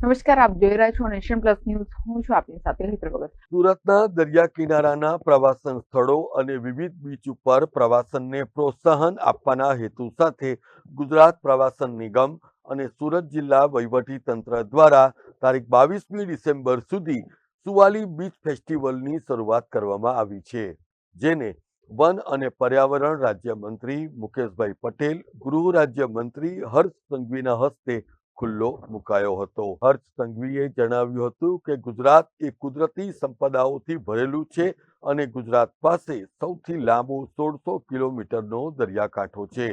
નમસ્કાર, આપ જોઈ રહ્યા છો નેશન પ્લસ ન્યૂઝ. હું છું આપની સાથે હેતર ભગત. સુરતના દરિયા કિનારાના પ્રવાસન સ્થળો અને વિવિધ બીચ ઉપર પ્રવાસનને પ્રોત્સાહન આપવાના હેતુ સાથે ગુજરાત પ્રવાસન નિગમ અને સુરત જિલ્લા વહીવટી તંત્ર દ્વારા તારીખ બાવીસમી ડિસેમ્બર સુધી સુવાલી બીચ ફેસ્ટિવલની શરૂઆત કરવામાં આવી છે, જેને વન અને પર્યાવરણ રાજ્યમંત્રી મુકેશભાઈ પટેલ, ગૃહ રાજ્યમંત્રી હર્ષ સંઘવીના હસ્તે ખુલ્લો મુકાયો હતો. હર્ષ સંઘવીએ જણાવ્યું હતું કે, ગુજરાત એ કુદરતી સંપદાઓથી ભરેલું છે અને ગુજરાત પાસે સૌથી લાંબો સોળસો કિલોમીટરનો દરિયાકાંઠો છે.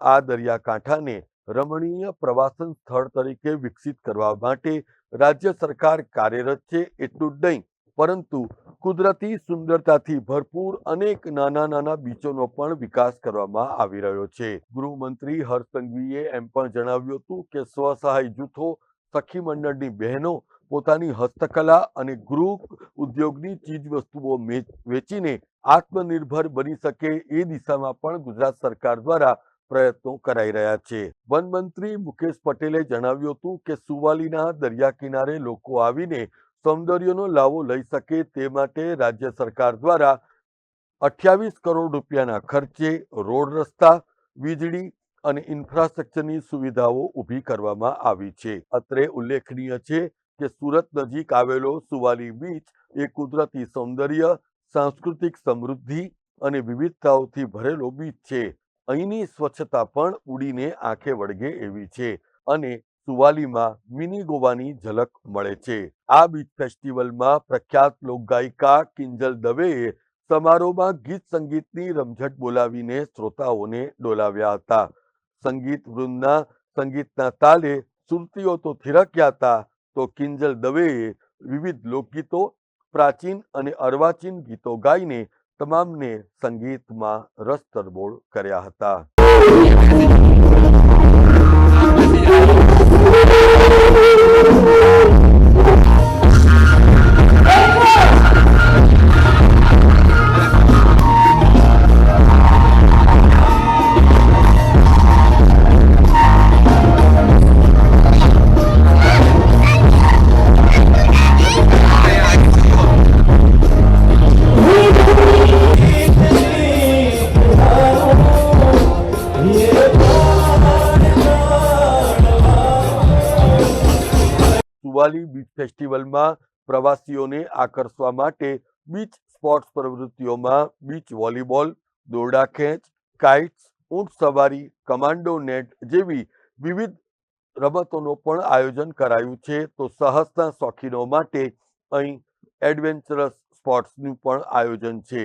આ દરિયાકાંઠાને રમણીય પ્રવાસન સ્થળ તરીકે વિકસિત કરવા માટે રાજ્ય સરકાર કાર્યરત છે. એટલું જ નહીં પરંતુ કુદરતી સુંદરતાથી ભરપૂર અનેક નાના નાના બીચોનો પણ વિકાસ કરવામાં આવી રહ્યો છે. ગૃહમંત્રી હર્ષસંઘવીએ એમ પણ જણાવ્યું હતું કે સ્વસહાય જૂથો, સખી મંડળની બહેનો, પોતાની હસ્તકલા અને ગૃહ ઉદ્યોગની ચીજ વસ્તુઓ વેચીને આત્મનિર્ભર બની શકે એ દિશામાં પણ ગુજરાત સરકાર દ્વારા પ્રયત્નો કરાઈ રહ્યા છે. વન મંત્રી મુકેશ પટેલે જણાવ્યું હતું કે સુવાલીના દરિયા કિનારે લોકો આવીને સૌંદર્યનો લાવો લઈ શકે તે માટે રાજ્ય સરકાર દ્વારા અઠ્યાવીસ કરોડ રૂપિયાના ખર્ચે રોડ રસ્તા, વીજળી અને ઇન્ફ્રાસ્ટ્રક્ચરની સુવિધાઓ ઊભી કરવામાં આવી છે. અત્રે ઉલ્લેખનીય છે કે સુરત નજીક આવેલો સુવાલી બીચ એ કુદરતી સૌંદર્ય, સાંસ્કૃતિક સમૃદ્ધિ અને વિવિધતાઓથી ભરેલો બીચ છે. અહીંની સ્વચ્છતા પણ ઉડીને આંખે વળગે એવી છે અને સુવાલીમાં મિની ગોવાની ઝલક મળે છે. આ બીચ ફેસ્ટિવલમાં પ્રખ્યાત લોકગાયિકા કિંજલ દવેએ સમારોહમાં ગીત સંગીતની રમઝટ બોલાવીને શ્રોતાઓને ડોલાવ્યા હતા. સંગીત વૃંદના સંગીતના તાલે સુરતીઓ તો થિરક્યા હતા, તો કિંજલ દવેએ વિવિધ લોકગીતો, પ્રાચીન અને અર્વાચીન ગીતો ગાઈને તમામને સંગીતમાં રસ તરબોળ કર્યા હતા. સુવાલી બીચ ફેસ્ટિવલમાં પ્રવાસીઓને આકર્ષવા માટે બીચ સ્પોર્ટ્સ પ્રવૃત્તિઓમાં બીચ વોલીબોલ, દોરડા ખેંચ, કાઇટ્સ, ઊંટ સવારી, કમાન્ડો નેટ જેવી વિવિધ રમતોનું પણ આયોજન કરાયું છે. તો સાહસના શોખીનો માટે અહીં એડવેન્ચરસ સ્પોર્ટ્સનું પણ આયોજન છે.